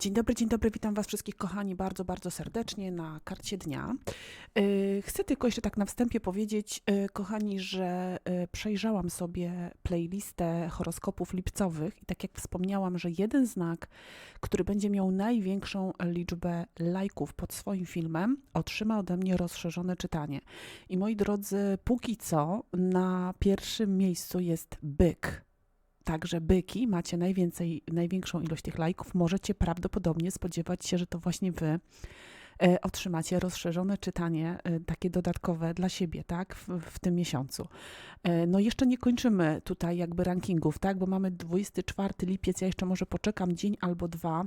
Dzień dobry, dzień dobry, witam Was wszystkich kochani bardzo, bardzo serdecznie na karcie dnia. Yy, Chcę tylko jeszcze tak na wstępie powiedzieć, yy, kochani, że yy, przejrzałam sobie playlistę horoskopów lipcowych i tak jak wspomniałam, że jeden znak, który będzie miał największą liczbę lajków pod swoim filmem, otrzyma ode mnie rozszerzone czytanie. I moi drodzy, póki co na pierwszym miejscu jest byk. Także byki macie najwięcej, największą ilość tych lajków. Możecie prawdopodobnie spodziewać się, że to właśnie wy e, otrzymacie rozszerzone czytanie, e, takie dodatkowe dla siebie, tak, w, w tym miesiącu. E, No jeszcze nie kończymy tutaj jakby rankingów, tak, bo mamy 24 lipiec, ja jeszcze może poczekam dzień albo dwa,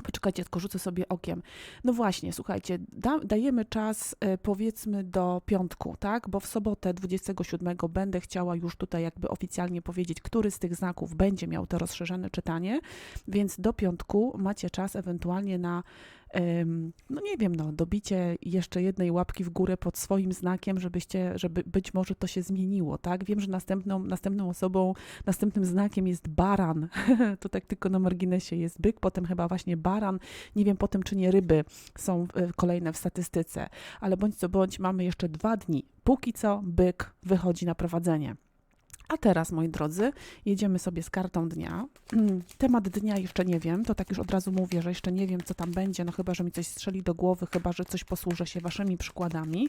Poczekajcie, tylko rzucę sobie okiem. No właśnie, słuchajcie, da, dajemy czas e, powiedzmy do piątku, tak? Bo w sobotę 27 będę chciała już tutaj jakby oficjalnie powiedzieć, który z tych znaków będzie miał to rozszerzone czytanie, więc do piątku macie czas ewentualnie na, no nie wiem, no, dobicie jeszcze jednej łapki w górę pod swoim znakiem, żebyście, żeby być może to się zmieniło, tak? Wiem, że następną, następną osobą, następnym znakiem jest baran. to tak tylko na marginesie jest byk, potem chyba właśnie baran. Nie wiem potem, czy nie ryby są e, kolejne w statystyce, ale bądź co bądź, mamy jeszcze dwa dni. Póki co byk wychodzi na prowadzenie. A teraz, moi drodzy, jedziemy sobie z kartą dnia. Mm, Temat dnia jeszcze nie wiem, to tak już od razu mówię, że jeszcze nie wiem, co tam będzie, no chyba, że mi coś strzeli do głowy, chyba, że coś posłużę się waszymi przykładami,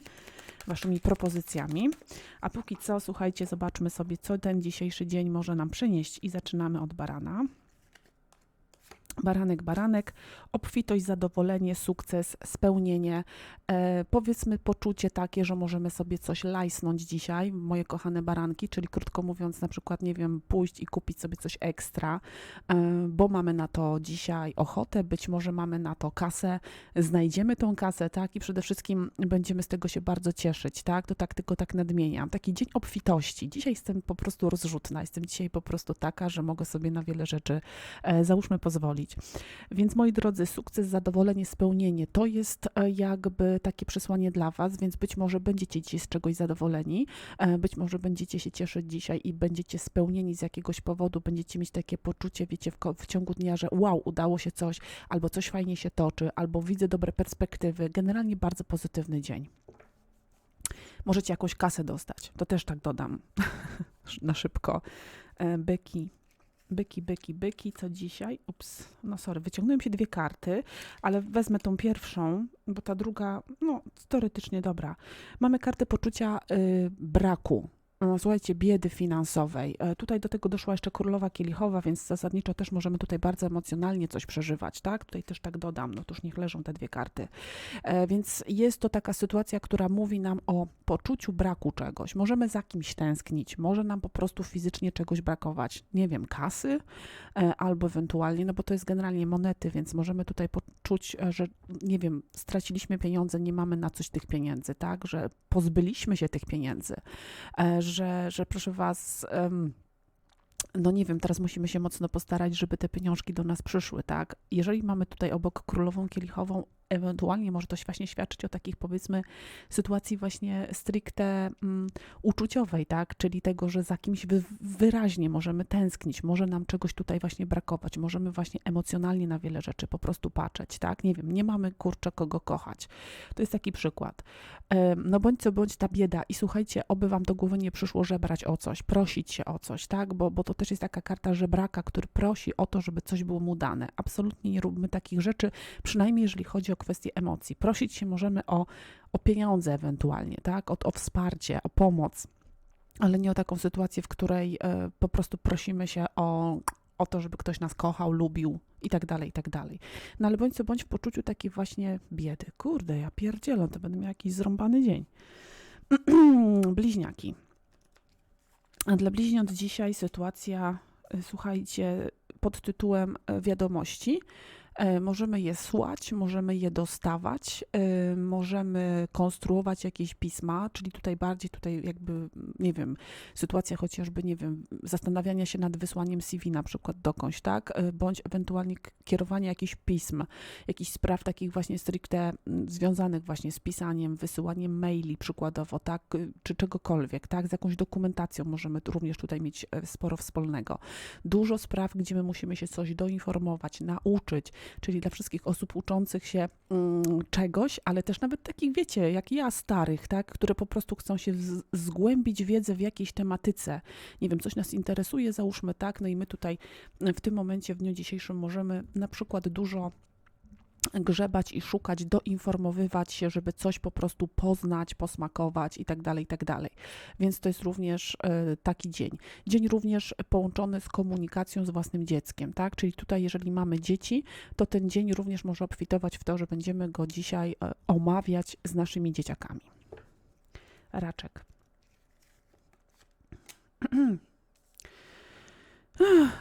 waszymi propozycjami. A póki co, słuchajcie, zobaczmy sobie, co ten dzisiejszy dzień może nam przynieść i zaczynamy od barana. Baranek, baranek, obfitość, zadowolenie, sukces, spełnienie, e, powiedzmy poczucie takie, że możemy sobie coś lajsnąć dzisiaj, moje kochane baranki, czyli krótko mówiąc, na przykład, nie wiem, pójść i kupić sobie coś ekstra, e, bo mamy na to dzisiaj ochotę, być może mamy na to kasę, znajdziemy tą kasę, tak, i przede wszystkim będziemy z tego się bardzo cieszyć, tak, to tak tylko tak nadmieniam. Taki dzień obfitości. Dzisiaj jestem po prostu rozrzutna, jestem dzisiaj po prostu taka, że mogę sobie na wiele rzeczy, e, załóżmy, pozwolić. Więc moi drodzy, sukces, zadowolenie, spełnienie to jest e, jakby takie przesłanie dla Was, więc być może będziecie dzisiaj z czegoś zadowoleni, e, być może będziecie się cieszyć dzisiaj i będziecie spełnieni z jakiegoś powodu, będziecie mieć takie poczucie, wiecie, w, w ciągu dnia, że wow, udało się coś, albo coś fajnie się toczy, albo widzę dobre perspektywy. Generalnie bardzo pozytywny dzień. Możecie jakąś kasę dostać, to też tak dodam na szybko. E, Byki, Byki, byki, co dzisiaj? Ups, no sorry, wyciągnąłem się dwie karty, ale wezmę tą pierwszą, bo ta druga, no teoretycznie dobra. Mamy kartę poczucia y, braku. No, Słuchajcie, biedy finansowej. E, Tutaj do tego doszła jeszcze królowa kielichowa, więc zasadniczo też możemy tutaj bardzo emocjonalnie coś przeżywać, tak? Tutaj też tak dodam, no to już niech leżą te dwie karty. E, Więc jest to taka sytuacja, która mówi nam o poczuciu braku czegoś. Możemy za kimś tęsknić, może nam po prostu fizycznie czegoś brakować, nie wiem, kasy, e, albo ewentualnie, no bo to jest generalnie monety, więc możemy tutaj poczuć, e, że nie wiem, straciliśmy pieniądze, nie mamy na coś tych pieniędzy, tak, że pozbyliśmy się tych pieniędzy, e, że, że proszę Was. em, no nie wiem, teraz musimy się mocno postarać, żeby te pieniążki do nas przyszły, tak? Jeżeli mamy tutaj obok królową kielichową, ewentualnie może to właśnie świadczyć o takich powiedzmy sytuacji właśnie stricte mm, uczuciowej, tak? Czyli tego, że za kimś wy, wyraźnie możemy tęsknić, może nam czegoś tutaj właśnie brakować, możemy właśnie emocjonalnie na wiele rzeczy po prostu patrzeć, tak? Nie wiem, nie mamy kurczę kogo kochać. To jest taki przykład. No bądź co bądź ta bieda i słuchajcie, oby wam do głowy nie przyszło żebrać o coś, prosić się o coś, tak? Bo, bo to też jest taka karta żebraka, który prosi o to, żeby coś było mu dane. Absolutnie nie róbmy takich rzeczy, przynajmniej jeżeli chodzi o kwestię emocji. Prosić się możemy o, o pieniądze ewentualnie, tak? O, o wsparcie, o pomoc, ale nie o taką sytuację, w której e, po prostu prosimy się o, o to, żeby ktoś nas kochał, lubił i tak dalej, i tak dalej. No ale bądź co bądź w poczuciu takiej właśnie biedy. Kurde, ja pierdzielę, to będę miał jakiś zrąbany dzień. Bliźniaki. A dla bliźniąt dzisiaj sytuacja, y, słuchajcie, pod tytułem e, wiadomości. E, Możemy je słać, możemy je dostawać, e, możemy konstruować jakieś pisma, czyli tutaj bardziej tutaj jakby, nie wiem, sytuacja chociażby, nie wiem, zastanawiania się nad wysłaniem CV na przykład dokądś, tak, E, bądź ewentualnie k- kierowania jakichś pism, jakichś spraw takich właśnie stricte związanych właśnie z pisaniem, wysyłaniem maili przykładowo, tak, czy czegokolwiek, tak, z jakąś dokumentacją możemy również tutaj mieć sporo wspólnego. Dużo spraw, gdzie my musimy się coś doinformować, nauczyć, czyli dla wszystkich osób uczących się mm, czegoś, ale też nawet takich, wiecie, jak ja, starych, tak, które po prostu chcą się zgłębić wiedzę w jakiejś tematyce. Nie wiem, coś nas interesuje, załóżmy tak, no i my tutaj w tym momencie, w dniu dzisiejszym możemy na przykład dużo grzebać i szukać, doinformowywać się, żeby coś po prostu poznać, posmakować i tak dalej, i tak dalej. Więc to jest również e, taki dzień. Dzień również połączony z komunikacją z własnym dzieckiem, tak? Czyli tutaj, jeżeli mamy dzieci, to ten dzień również może obfitować w to, że będziemy go dzisiaj e, omawiać z naszymi dzieciakami. Raczek.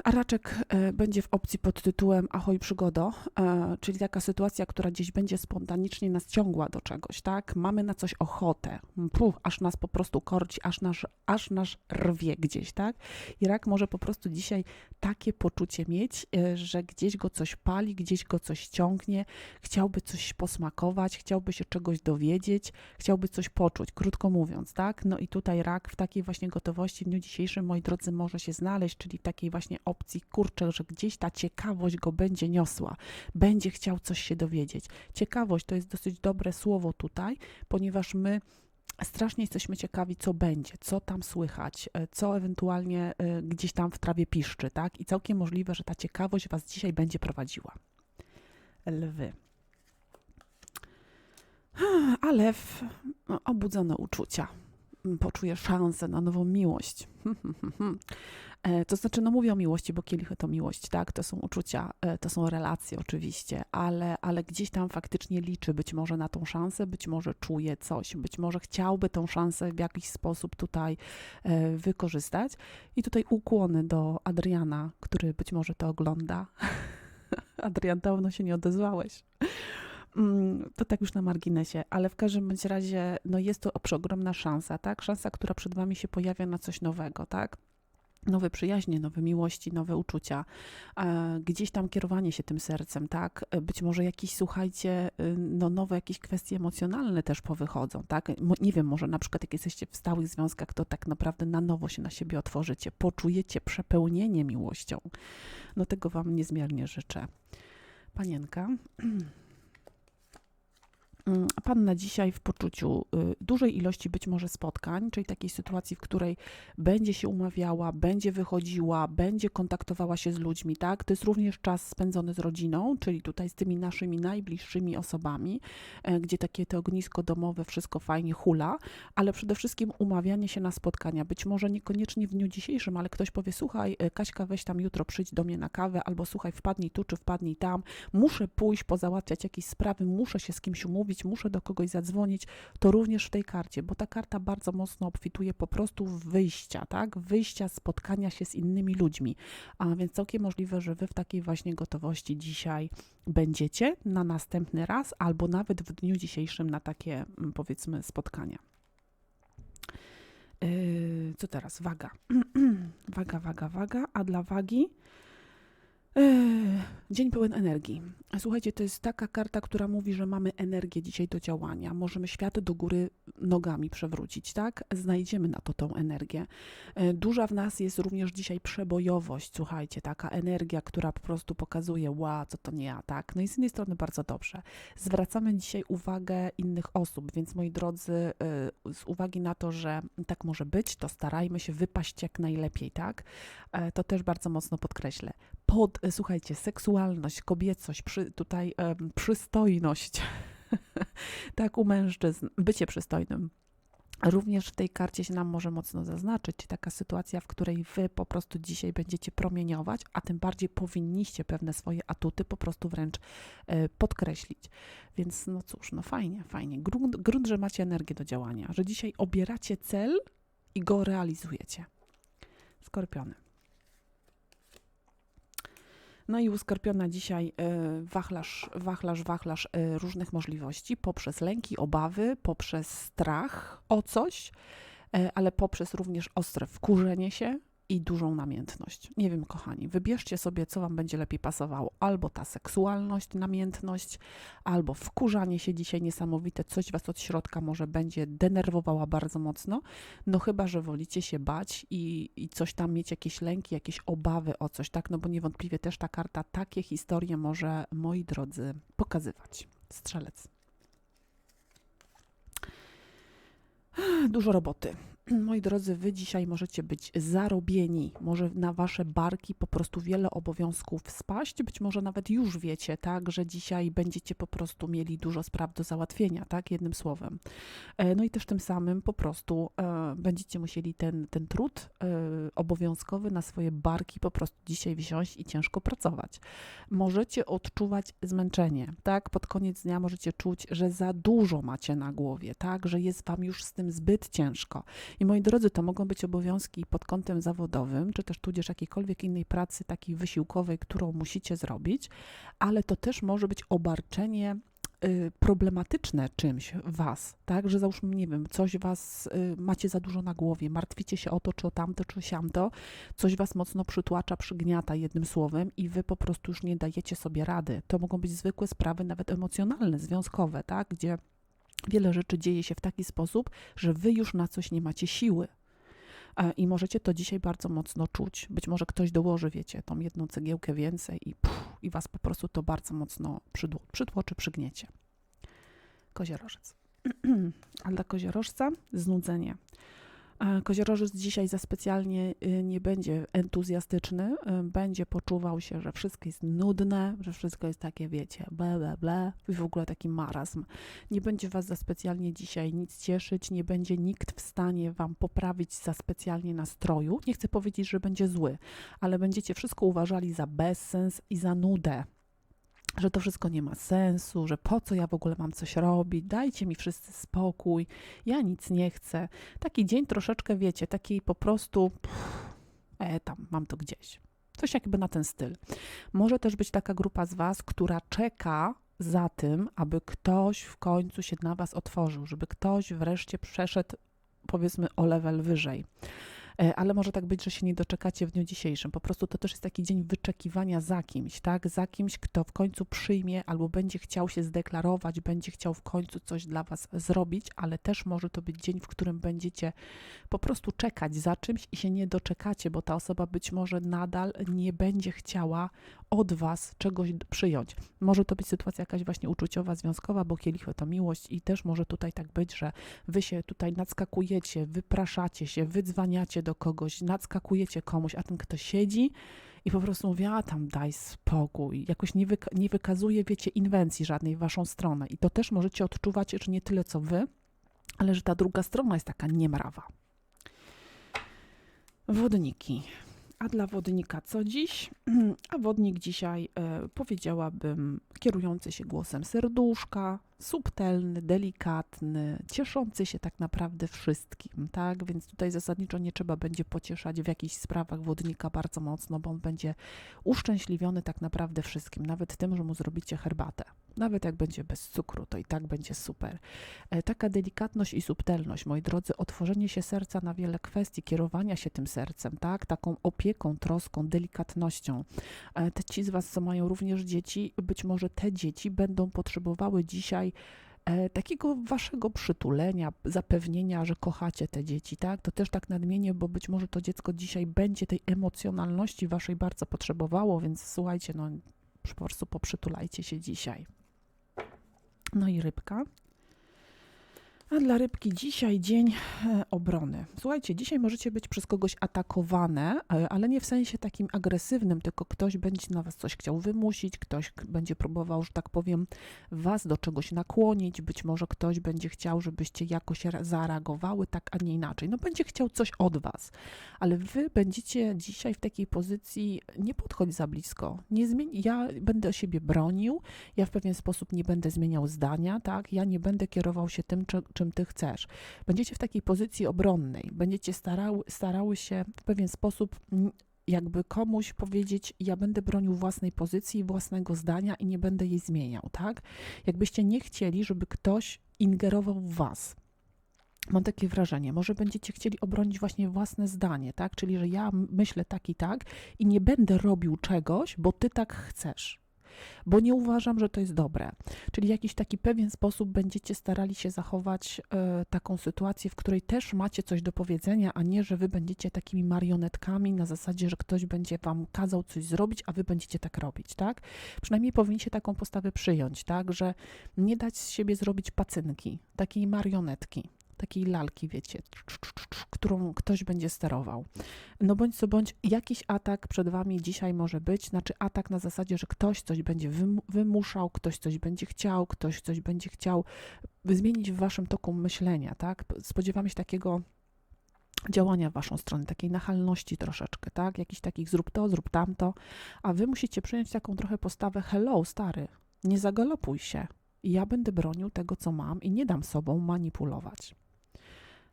A raczek e, będzie w opcji pod tytułem Ahoj przygodo, e, czyli taka sytuacja, która gdzieś będzie spontanicznie nas ciągła do czegoś, tak? Mamy na coś ochotę, Puh, aż nas po prostu korci, aż nasz, aż nasz rwie gdzieś, tak? I rak może po prostu dzisiaj takie poczucie mieć, e, że gdzieś go coś pali, gdzieś go coś ciągnie, chciałby coś posmakować, chciałby się czegoś dowiedzieć, chciałby coś poczuć, krótko mówiąc, tak? No i tutaj rak w takiej właśnie gotowości w dniu dzisiejszym, moi drodzy, może się znaleźć, czyli w takiej właśnie opcji, kurczę, że gdzieś ta ciekawość go będzie niosła, będzie chciał coś się dowiedzieć. Ciekawość to jest dosyć dobre słowo tutaj, ponieważ my strasznie jesteśmy ciekawi, co będzie, co tam słychać, e, co ewentualnie e, gdzieś tam w trawie piszczy, tak? I całkiem możliwe, że ta ciekawość Was dzisiaj będzie prowadziła. Lwy. A lew, no, obudzone uczucia. Poczuje szansę na nową miłość. E, To znaczy, no mówię o miłości, bo kielichy to miłość, tak? To są uczucia, e, to są relacje oczywiście, ale, ale gdzieś tam faktycznie liczy być może na tą szansę, być może czuje coś, być może chciałby tą szansę w jakiś sposób tutaj e, wykorzystać. I tutaj ukłony do Adriana, który być może to ogląda. Adrian, dawno się nie odezwałeś. Mm, To tak już na marginesie, ale w każdym bądź razie, no jest to przeogromna szansa, tak? Szansa, która przed Wami się pojawia na coś nowego, tak? Nowe przyjaźnie, nowe miłości, nowe uczucia, e, gdzieś tam kierowanie się tym sercem, tak? E, Być może jakieś, słuchajcie, y, no nowe jakieś kwestie emocjonalne też powychodzą, tak? Nie wiem, może na przykład jak jesteście w stałych związkach, to tak naprawdę na nowo się na siebie otworzycie, poczujecie przepełnienie miłością. No tego Wam niezmiernie życzę. Panienka. Mm, Panna dzisiaj w poczuciu y, dużej ilości być może spotkań, czyli takiej sytuacji, w której będzie się umawiała, będzie wychodziła, będzie kontaktowała się z ludźmi, tak? To jest również czas spędzony z rodziną, czyli tutaj z tymi naszymi najbliższymi osobami, e, gdzie takie to ognisko domowe, wszystko fajnie hula, ale przede wszystkim umawianie się na spotkania. Być może niekoniecznie w dniu dzisiejszym, ale ktoś powie, słuchaj, e, Kaśka, weź tam jutro przyjdź do mnie na kawę, albo słuchaj, wpadnij tu, czy wpadnij tam, muszę pójść, pozałatwiać jakieś sprawy, muszę się z kimś umówić, muszę do kogoś zadzwonić, to również w tej karcie, bo ta karta bardzo mocno obfituje po prostu w wyjścia, tak? Wyjścia, spotkania się z innymi ludźmi. A więc całkiem możliwe, że wy w takiej właśnie gotowości dzisiaj będziecie na następny raz, albo nawet w dniu dzisiejszym na takie, mm, powiedzmy, spotkania. Yy, co teraz? Waga. waga, waga, waga. A dla wagi Dzień pełen energii. Słuchajcie, to jest taka karta, która mówi, że mamy energię dzisiaj do działania. Możemy świat do góry nogami przewrócić, tak? Znajdziemy na to tą energię. E, Duża w nas jest również dzisiaj przebojowość, słuchajcie, taka energia, która po prostu pokazuje, ła, co to nie ja, tak? No i z jednej strony bardzo dobrze. Zwracamy dzisiaj uwagę innych osób, więc moi drodzy, e, z uwagi na to, że tak może być, to starajmy się wypaść jak najlepiej, tak? E, To też bardzo mocno podkreślę pod, słuchajcie, seksualność, kobiecość, przy, tutaj em, przystojność, tak u mężczyzn, bycie przystojnym. Również w tej karcie się nam może mocno zaznaczyć taka sytuacja, w której wy po prostu dzisiaj będziecie promieniować, a tym bardziej powinniście pewne swoje atuty po prostu wręcz e, podkreślić. Więc no cóż, no fajnie, fajnie. Grunt, grunt, że macie energię do działania, że dzisiaj obieracie cel i go realizujecie. Skorpiony. No i u Skorpiona dzisiaj e, wachlarz, wachlarz, wachlarz e, różnych możliwości. Poprzez lęki, obawy, poprzez strach o coś, e, ale poprzez również ostre wkurzenie się i dużą namiętność. Nie wiem, kochani, wybierzcie sobie, co Wam będzie lepiej pasowało. Albo ta seksualność, namiętność, albo wkurzanie się dzisiaj niesamowite, coś Was od środka może będzie denerwowała bardzo mocno, no chyba, że wolicie się bać i, i coś tam mieć, jakieś lęki, jakieś obawy o coś, tak? No bo niewątpliwie też ta karta takie historie może, moi drodzy, pokazywać. Strzelec. Dużo roboty. Moi drodzy, wy dzisiaj możecie być zarobieni, może na wasze barki po prostu wiele obowiązków spaść, być może nawet już wiecie, tak, że dzisiaj będziecie po prostu mieli dużo spraw do załatwienia, tak, jednym słowem. E, no i też tym samym po prostu e, będziecie musieli ten, ten trud e, obowiązkowy na swoje barki po prostu dzisiaj wziąć i ciężko pracować. Możecie odczuwać zmęczenie, tak, pod koniec dnia możecie czuć, że za dużo macie na głowie, tak, że jest wam już z tym zbyt ciężko. I moi drodzy, to mogą być obowiązki pod kątem zawodowym, czy też tudzież jakiejkolwiek innej pracy takiej wysiłkowej, którą musicie zrobić, ale to też może być obarczenie y, problematyczne czymś was, tak, że załóżmy, nie wiem, coś was y, macie za dużo na głowie, martwicie się o to, czy o tamto, czy o siamto, coś was mocno przytłacza, przygniata jednym słowem i wy po prostu już nie dajecie sobie rady. To mogą być zwykłe sprawy, nawet emocjonalne, związkowe, tak, gdzie wiele rzeczy dzieje się w taki sposób, że wy już na coś nie macie siły. E, I możecie to dzisiaj bardzo mocno czuć. Być może ktoś dołoży, wiecie, tą jedną cegiełkę więcej i, pff, i was po prostu to bardzo mocno przydło, przytłoczy, przygniecie. Koziorożec. A dla koziorożca znudzenie. Koziorożec dzisiaj za specjalnie y, nie będzie entuzjastyczny, y, będzie poczuwał się, że wszystko jest nudne, że wszystko jest takie, wiecie, ble, ble, ble i w ogóle taki marazm. Nie będzie was za specjalnie dzisiaj nic cieszyć, nie będzie nikt w stanie wam poprawić za specjalnie nastroju. Nie chcę powiedzieć, że będzie zły, ale będziecie wszystko uważali za bezsens i za nudę że to wszystko nie ma sensu, że po co ja w ogóle mam coś robić, dajcie mi wszyscy spokój, ja nic nie chcę. Taki dzień troszeczkę, wiecie, taki po prostu, pff, e, tam, mam to gdzieś. Coś jakby na ten styl. Może też być taka grupa z Was, która czeka za tym, aby ktoś w końcu się na Was otworzył, żeby ktoś wreszcie przeszedł, powiedzmy, o level wyżej. E, ale może tak być, że się nie doczekacie w dniu dzisiejszym. Po prostu to też jest taki dzień wyczekiwania za kimś, tak? Za kimś, kto w końcu przyjmie albo będzie chciał się zdeklarować, będzie chciał w końcu coś dla Was zrobić, ale też może to być dzień, w którym będziecie po prostu czekać za czymś i się nie doczekacie, bo ta osoba być może nadal nie będzie chciała od Was czegoś przyjąć. Może to być sytuacja jakaś właśnie uczuciowa, związkowa, bo kielichy to miłość i też może tutaj tak być, że Wy się tutaj nadskakujecie, wypraszacie się, wydzwaniacie do kogoś, nadskakujecie komuś, a ten kto siedzi i po prostu mówi, a tam daj spokój, jakoś nie, wyka nie wykazuje, wiecie, inwencji żadnej w Waszą stronę i to też możecie odczuwać, że nie tyle co Wy, ale że ta druga strona jest taka niemrawa. Wodniki. A dla wodnika co dziś? A wodnik dzisiaj e, powiedziałabym kierujący się głosem serduszka, subtelny, delikatny, cieszący się tak naprawdę wszystkim, tak? Więc tutaj zasadniczo nie trzeba będzie pocieszać w jakichś sprawach wodnika bardzo mocno, bo on będzie uszczęśliwiony tak naprawdę wszystkim, nawet tym, że mu zrobicie herbatę. Nawet jak będzie bez cukru, to i tak będzie super. E, taka delikatność i subtelność, moi drodzy, otworzenie się serca na wiele kwestii, kierowania się tym sercem, tak? Taką opieką, troską, delikatnością. E, te ci z Was, co mają również dzieci, być może te dzieci będą potrzebowały dzisiaj e, takiego waszego przytulenia, zapewnienia, że kochacie te dzieci, tak? To też tak nadmienię, bo być może to dziecko dzisiaj będzie tej emocjonalności waszej bardzo potrzebowało, więc słuchajcie, no po prostu poprzytulajcie się dzisiaj. No i rybka. A dla rybki dzisiaj dzień e, obrony. Słuchajcie, dzisiaj możecie być przez kogoś atakowane, e, ale nie w sensie takim agresywnym, tylko ktoś będzie na was coś chciał wymusić, ktoś będzie próbował, że tak powiem, was do czegoś nakłonić, być może ktoś będzie chciał, żebyście jakoś zareagowały tak, a nie inaczej. No będzie chciał coś od was, ale wy będziecie dzisiaj w takiej pozycji, nie podchodź za blisko, nie zmień, ja będę siebie bronił, ja w pewien sposób nie będę zmieniał zdania, tak, ja nie będę kierował się tym, czy, czym ty chcesz. Będziecie w takiej pozycji obronnej, będziecie starały, starały się w pewien sposób jakby komuś powiedzieć, ja będę bronił własnej pozycji, własnego zdania i nie będę jej zmieniał, tak? Jakbyście nie chcieli, żeby ktoś ingerował w was. mam takie wrażenie, może będziecie chcieli obronić właśnie własne zdanie, tak? Czyli, że ja myślę tak i tak i nie będę robił czegoś, bo ty tak chcesz. Bo nie uważam, że to jest dobre. Czyli w jakiś taki pewien sposób będziecie starali się zachować e, taką sytuację, w której też macie coś do powiedzenia, a nie, że wy będziecie takimi marionetkami na zasadzie, że ktoś będzie wam kazał coś zrobić, a wy będziecie tak robić, tak? Przynajmniej powinniście taką postawę przyjąć, tak? Że nie dać z siebie zrobić pacynki, takiej marionetki, takiej lalki, wiecie, którą ktoś będzie sterował. No bądź co bądź, jakiś atak przed wami dzisiaj może być, znaczy atak na zasadzie, że ktoś coś będzie wym- wymuszał, ktoś coś będzie chciał, ktoś coś będzie chciał zmienić w waszym toku myślenia, tak? Spodziewamy się takiego działania w waszą stronę, takiej nachalności troszeczkę, tak? Jakiś takich zrób to, zrób tamto, a wy musicie przyjąć taką trochę postawę hello, stary, nie zagalopuj się. Ja będę bronił tego, co mam i nie dam sobą manipulować.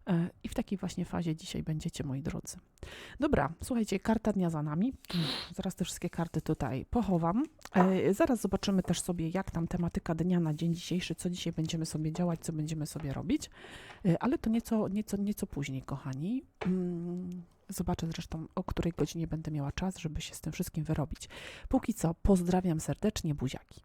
E, I w takiej właśnie fazie dzisiaj będziecie, moi drodzy. Dobra, słuchajcie, karta dnia za nami. Zaraz te wszystkie karty tutaj pochowam. E, Zaraz zobaczymy też sobie, jak tam tematyka dnia na dzień dzisiejszy, co dzisiaj będziemy sobie działać, co będziemy sobie robić. E, Ale to nieco, nieco, nieco później, kochani. Mm, Zobaczę zresztą, o której godzinie będę miała czas, żeby się z tym wszystkim wyrobić. Póki co, pozdrawiam serdecznie, buziaki.